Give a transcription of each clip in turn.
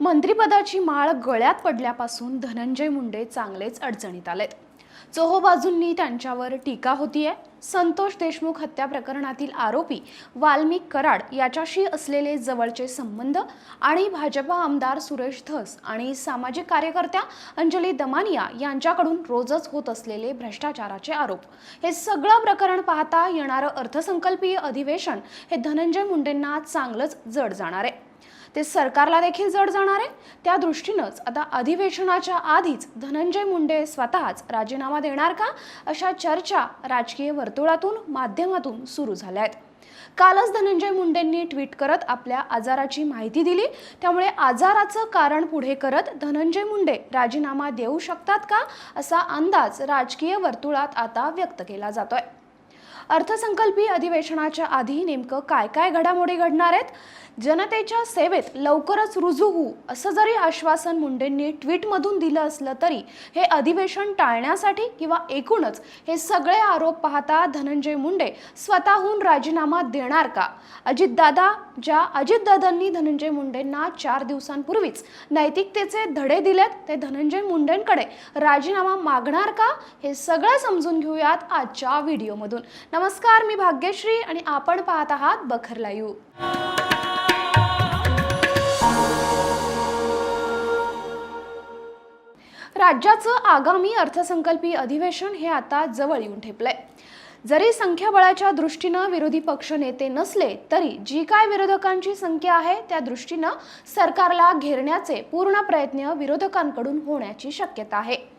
मंत्रिपदाची माळ गळ्यात पडल्यापासून धनंजय मुंडे चांगलेच अडचणीत आलेत. चोहोबाजूंनी त्यांच्यावर टीका होतीये. संतोष देशमुख हत्या प्रकरणातील आरोपी वाल्मिक कराड याच्याशी असलेले जवळचे संबंध आणि भाजपा आमदार सुरेश धस आणि सामाजिक कार्यकर्त्या अंजली दमानिया यांच्याकडून रोजच होत असलेले भ्रष्टाचाराचे आरोप. हे सगळं प्रकरण पाहता येणारं अर्थसंकल्पीय अधिवेशन हे धनंजय मुंडेंना चांगलंच जड जाणार आहे. ते सरकारला देखील जड जाणार आहे. त्या दृष्टीनंच आता अधिवेशनाच्या आधीच धनंजय मुंडे स्वतःच राजीनामा देणार का? अशा चर्चा राजकीय वर्तुळातून माध्यमातून सुरू झाल्या आहेत कालच धनंजय मुंडेंनी ट्विट करत आपल्या आजाराची माहिती दिली. त्यामुळे आजाराचं कारण पुढे करत धनंजय मुंडे राजीनामा देऊ शकतात का असा अंदाज राजकीय वर्तुळात आता व्यक्त केला जातोय. अर्थसंकल्पीय अधिवेशनाच्या आधी नेमकं काय काय घडामोडी घडणार आहेत? जनतेच्या सेवेत लवकरच रुजू होऊ असं जरी आश्वासन मुंडेंनी ट्विटमधून दिलं असलं तरी हे अधिवेशन टाळण्यासाठी किंवा एकूणच हे सगळे आरोप पाहता धनंजय मुंडे स्वतःहून राजीनामा देणार का? अजितदादा ज्या अजितदादांनी धनंजय मुंडेंना चार दिवसांपूर्वीच नैतिकतेचे धडे दिलेत ते धनंजय मुंडेंकडे राजीनामा मागणार का? हे सगळं समजून घेऊयात आजच्या व्हिडिओमधून. नमस्कार मी भाग्यश्री आणि आपण पाहत आहात बखर लाईव्ह. राज्याचं आगामी अर्थसंकल्पीय अधिवेशन हे आता जवळ येऊन ठेपलंय. जरी संख्याबळाच्या दृष्टीनं विरोधी पक्ष नेते नसले तरी जी काय विरोधकांची संख्या आहे त्या दृष्टीनं सरकारला घेरण्याचे पूर्ण प्रयत्न विरोधकांकडून होण्याची शक्यता आहे.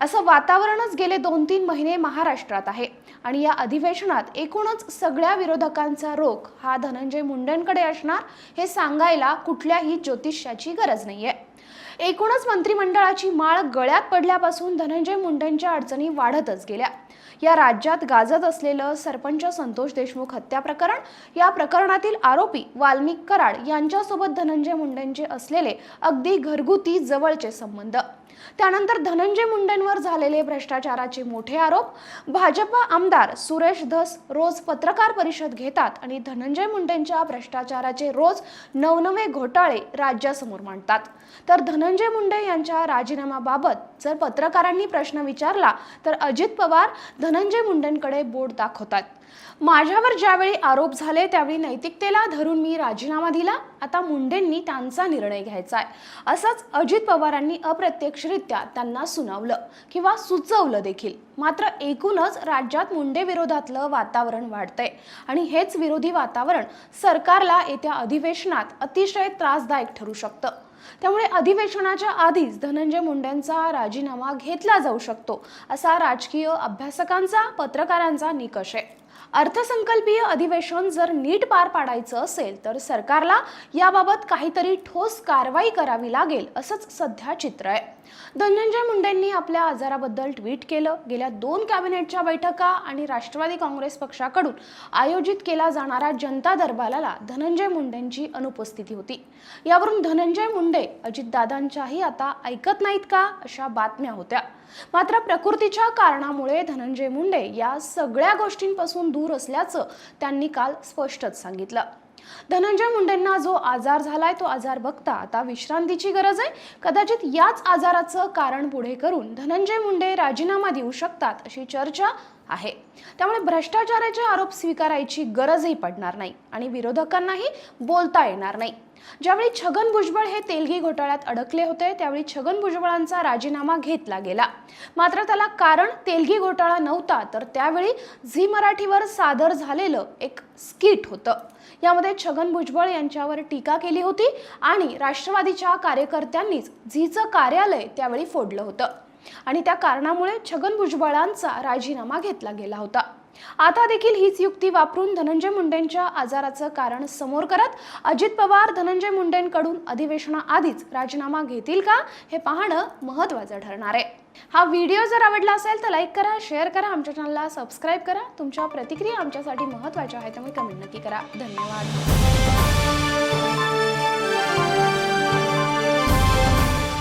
असं वातावरणच गेले दोन तीन महिने महाराष्ट्रात आहे. आणि या अधिवेशनात एकूणच सगळ्या विरोधकांचा रोख हा धनंजय मुंडेंकडे असणार हे सांगायला कुठल्याही ज्योतिष्याची गरज नाहीये. एकूणच मंत्रिमंडळाची माळ गळ्यात पडल्यापासून धनंजय मुंडेंच्या अडचणी वाढतच गेल्या. या राज्यात गाजत असलेलं सरपंच संतोष देशमुख हत्या प्रकरण या प्रकरणातील आरोपी वाल्मिक कराड यांच्यासोबत धनंजय मुंडेंचे असलेले अगदी घरगुती जवळचे संबंध. त्यानंतर धनंजय मुंडेंवर झालेले भ्रष्टाचाराचे मोठे आरोप भाजपा आमदार सुरेश धस रोज पत्रकार परिषद घेतात आणि धनंजय मुंडेंच्या भ्रष्टाचाराचे रोज नवनवे घोटाळे राज्यासमोर मांडतात. तर धनंजय मुंडे यांच्या राजीनाम्याबाबत जर पत्रकारांनी प्रश्न विचारला तर अजित पवार धनंजय मुंडेंकडे बोट दाखवतात. माझ्यावर ज्यावेळी आरोप झाले त्यावेळी नैतिकतेला धरून मी राजीनामा दिला. आता मुंडेंनी त्यांचा निर्णय घ्यायचा आहे. असंच अजित पवारांनी अप्रत्यक्षरित्या त्यांना सुनावलं किंवा सुचवलं देखील. मात्र एकूणच राज्यात मुंडे विरोधातलं वातावरण वाढतंय. आणि हेच विरोधी वातावरण सरकारला येत्या अधिवेशनात अतिशय त्रासदायक ठरू शकतं. त्यामुळे अधिवेशनाच्या आधीच धनंजय मुंडेंचा राजीनामा घेतला जाऊ शकतो असा राजकीय अभ्यासकांचा पत्रकारांचा निकष आहे. अर्थसंकल्पीय अधिवेशन जर नीट पार पाडायचं असेल तर सरकारला याबाबत काहीतरी ठोस कारवाई करावी लागेल असंच सध्या चित्र आहे. धनंजय मुंडेंनी आपल्या आजाराबद्दल ट्विट केलं. गेल्या दोन कॅबिनेटच्या बैठका आणि राष्ट्रवादी काँग्रेस पक्षाकडून आयोजित केला जाणारा जनता दरबाराला धनंजय मुंडेंची अनुपस्थिती होती. यावरून धनंजय मुंडे अजितदादांच्याही आता ऐकत नाहीत का अशा बातम्या होत्या. मात्र प्रकृतीच्या कारणामुळे धनंजय मुंडे या सगळ्या गोष्टींपासून दूर असल्याचं त्यांनी काल स्पष्टच सांगितलं. धनंजय मुंडेंना जो आजार झालाय तो आजार बघता आता विश्रांतीची गरज आहे. कदाचित याच आजाराचं कारण पुढे करून धनंजय मुंडे राजीनामा देऊ शकतात अशी चर्चा आहे. त्यामुळे भ्रष्टाचाराचे आरोप स्वीकारायची गरजही पडणार नाही आणि विरोधकांनाही बोलता येणार नाही. ज्यावेळी छगन भुजबळ हे तेलगी घोटाळ्यात अडकले होते त्यावेळी छगन भुजबळांचा राजीनामा घेतला गेला. मात्र त्याला कारण तेलगी घोटाळा नव्हता तर त्यावेळी झी मराठीवर सादर झालेलं एक स्किट होतं. यामध्ये छगन भुजबळ यांच्यावर टीका केली होती आणि राष्ट्रवादीच्या कार्यकर्त्यांनीच झीचं कार्यालय त्यावेळी फोडलं होतं. आणि त्या कारणामुळे छगन भुजबळांचा राजीनामा घेतला गेला होता. आता देखील हीच युक्ती वापरून धनंजय मुंडेंच्या आजाराचं कारण समोर करत अजित पवार धनंजय मुंडेंकडून अधिवेशनाआधीच राजीनामा घेतील का हे पाहणं महत्त्वाचं ठरणार आहे. हा व्हिडिओ जर आवडला असेल तर लाईक करा शेअर करा आमच्या चॅनलला सबस्क्राईब करा. तुमच्या प्रतिक्रिया आमच्यासाठी महत्त्वाच्या आहेत त्यामुळे कमेंट नक्की करा. धन्यवाद.